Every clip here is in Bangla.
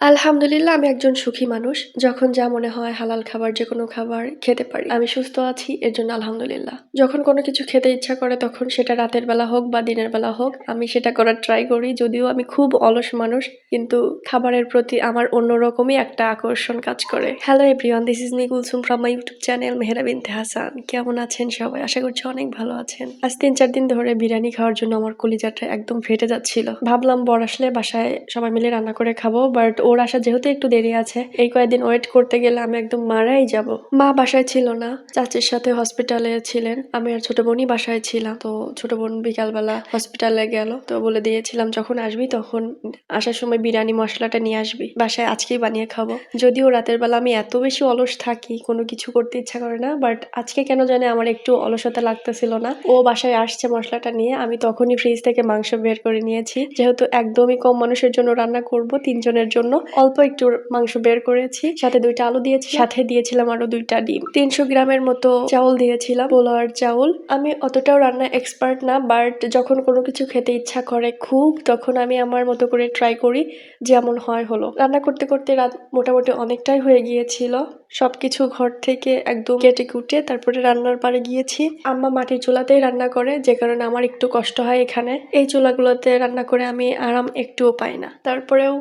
আলহামদুলিল্লাহ, আমি একজন সুখী মানুষ। যখন যা মনে হয় হালাল খাবার যে কোনো খাবার খেতে পারি। আমি সুস্থ আছি, এর জন্য আলহামদুলিল্লাহ। যখন কোনো কিছু খেতে ইচ্ছা করে, তখন সেটা রাতের বেলা হোক বা দিনের বেলা হোক, আমি সেটা করার ট্রাই করি। যদিও আমি খুব অলস মানুষ, কিন্তু খাবারের প্রতি আমার অন্যরকমই একটা আকর্ষণ কাজ করে। Hello everyone this is me Kulsum from my YouTube channel Mehera Binte Hasan. কেমন আছেন সবাই? আশা করছি অনেক ভালো আছেন। আজ তিন চার দিন ধরে বিরিয়ানি খাওয়ার জন্য আমার কলিজাটা একদম ফেটে যাচ্ছিল। ভাবলাম বর আসলে বাসায় সবাই মিলে রান্না করে খাব বাট ওর আসা যেহেতু একটু দেরি আছে, এই কয়েকদিন ওয়েট করতে গেলে আমি একদম মারাই যাব। মা বাসায় ছিল না, চাচির সাথে হসপিটালে ছিলেন, আমি আর ছোট বোনই বাসায় ছিলাম, তো ছোট বোন বিকালবেলা হসপিটালে গেল, তো বলে দিয়েছিলাম, যখন আসবি তখন আসার সময় বিরিয়ানি মশলাটা নিয়ে আসবি, বাসায় আজকেই বানিয়ে খাব। যদিও রাতের বেলা আমি এত বেশি অলস থাকি, কোনো কিছু করতে ইচ্ছা করে না বাট আজকে কেন জানে আমার একটু অলসতা লাগতেছিল না। ও বাসায় আসছে মশলাটা নিয়ে, আমি তখনই ফ্রিজ থেকে মাংস বের করে নিয়েছি, যেহেতু একদমই কম মানুষের জন্য রান্না করব, তিনজনের জন্য অল্প একটু মাংস বের করেছি, সাথে দুইটা আলু দিয়েছি সাথে দিয়েছিলাম আরও দুইটা ডিম। তিনশো গ্রামের মতো চাউল দিয়েছিলাম পোলাওয়ার চাউল। আমি অতটাও রান্না এক্সপার্ট না বাট যখন কোনো কিছু খেতে ইচ্ছা করে খুব, তখন আমি আমার মতো করে ট্রাই করি, যেমন হয় হলো। রান্না করতে করতে রাত মোটামুটি অনেকটাই হয়ে গিয়েছিল। সবকিছু ঘর থেকে একদম কেটে কুটে তারপরে রান্নার পারে গিয়েছি। আম্মা মাটির চুলাতেই রান্না করে, যে কারণে আমার একটু কষ্ট হয় এখানে। এই চুলাগুলোতে রান্না করে আমি আরাম একটুও পাই না। তারপরেও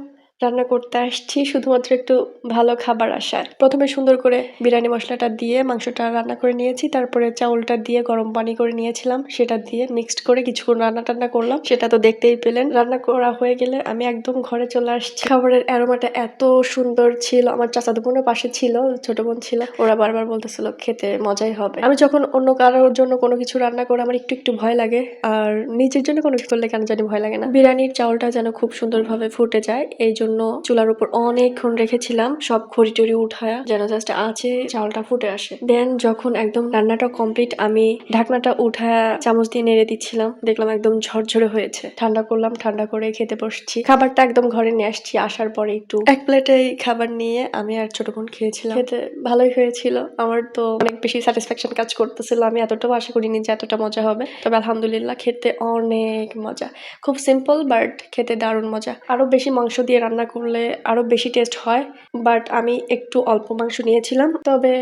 রান্না করতে আসছি, শুধুমাত্র একটু ভালো খাবার আসায় প্রথমে সুন্দর করে বিরিয়ানি মশলাটা দিয়ে মাংসটা রান্না করে নিয়েছি, তারপরে চাউলটা দিয়ে গরম পানি করে নিয়েছিলাম, সেটা দিয়ে মিক্সড করে কিছুক্ষণ রান্না টান্না করলাম। সেটা তো দেখতেই পেলেন, রান্না করা হয়ে গেলে আমি একদম ঘরে চলে আসছি। খাবারের অ্যারোমাটা এত সুন্দর ছিল, আমার চাচাতো বোনের পাশে ছিল, ছোট বোন ছিল, ওরা বারবার বলতেছিল, খেতে মজাই হবে। আমি যখন অন্য কারোর জন্য কোনো কিছু রান্না করে আমার একটু একটু ভয় লাগে, আর নিজের জন্য কোনো কিছু করলে কেন জানি ভয় লাগে না। বিরিয়ানির চাউলটা যেন খুব সুন্দরভাবে ফুটে যায়, এই জন্য চুলার উপর অনেকক্ষণ রেখেছিলাম। সব খড়ি টড়ি উঠায় যেন জাস্ট আছে চাউলটা ফুটে আসে। দেন যখন একদম রান্নাটা কমপ্লিট আমি ঢাকনাটা উঠায়া চামচ দিয়ে নেড়ে দিচ্ছিলাম। দেখলাম একদম ঝরঝরে হয়েছে। ঠান্ডা করলাম, ঠান্ডা করে খেতে বসছি। খাবারটা একদম ঘরে নিয়ে আসছি, আসার পরে একটু এক প্লেটে খাবার নিয়ে আমি আর ছোট বোন খেয়েছিলাম। খেতে ভালোই হয়েছিল। আমার তো অনেক বেশি স্যাটিসফ্যাকশন কাজ করতেছিল। আমি এতটাও আশা করিনি যে এতটা মজা হবে। তবে আলহামদুলিল্লাহ খেতে অনেক মজা। খুব সিম্পল বাট খেতে দারুণ মজা। আরও বেশি মাংস দিয়ে রান্না করলে আরও বেশি টেস্ট হয় বাট আমি একটু অল্প মাংস নিয়েছিলাম। তবে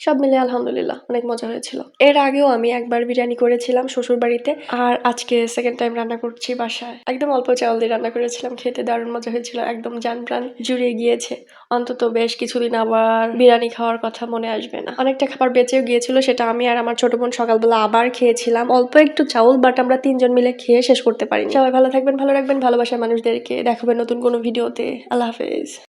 সব মিলে আলহামদুলিল্লাহ, অনেক মজা হয়েছিল। এর আগেও আমি একবার বিরিয়ানি করেছিলাম শ্বশুর বাড়িতে আর আজকে সেকেন্ড টাইম রান্না করছি বাসায়। একদম অল্প চাউল দিয়ে রান্না করেছিলাম, খেতে দারুণ মজা হয়েছিল, একদম জান প্রাণ জুড়িয়ে গিয়েছে। অন্তত বেশ কিছুদিন আবার বিরিয়ানি খাওয়ার কথা মনে আসবে না। অনেকটা খাবার বেঁচেও গিয়েছিল, সেটা আমি আর আমার ছোট বোন সকালবেলা আবার খেয়েছিলাম। অল্প একটু চাউল বাট আমরা তিনজন মিলে খেয়ে শেষ করতে পারি সবাই ভালো থাকবেন, ভালো রাখবেন, ভালোবাসার মানুষদেরকে। দেখাবেন নতুন কোনো ভিডিওতে। আল্লাহ হাফেজ।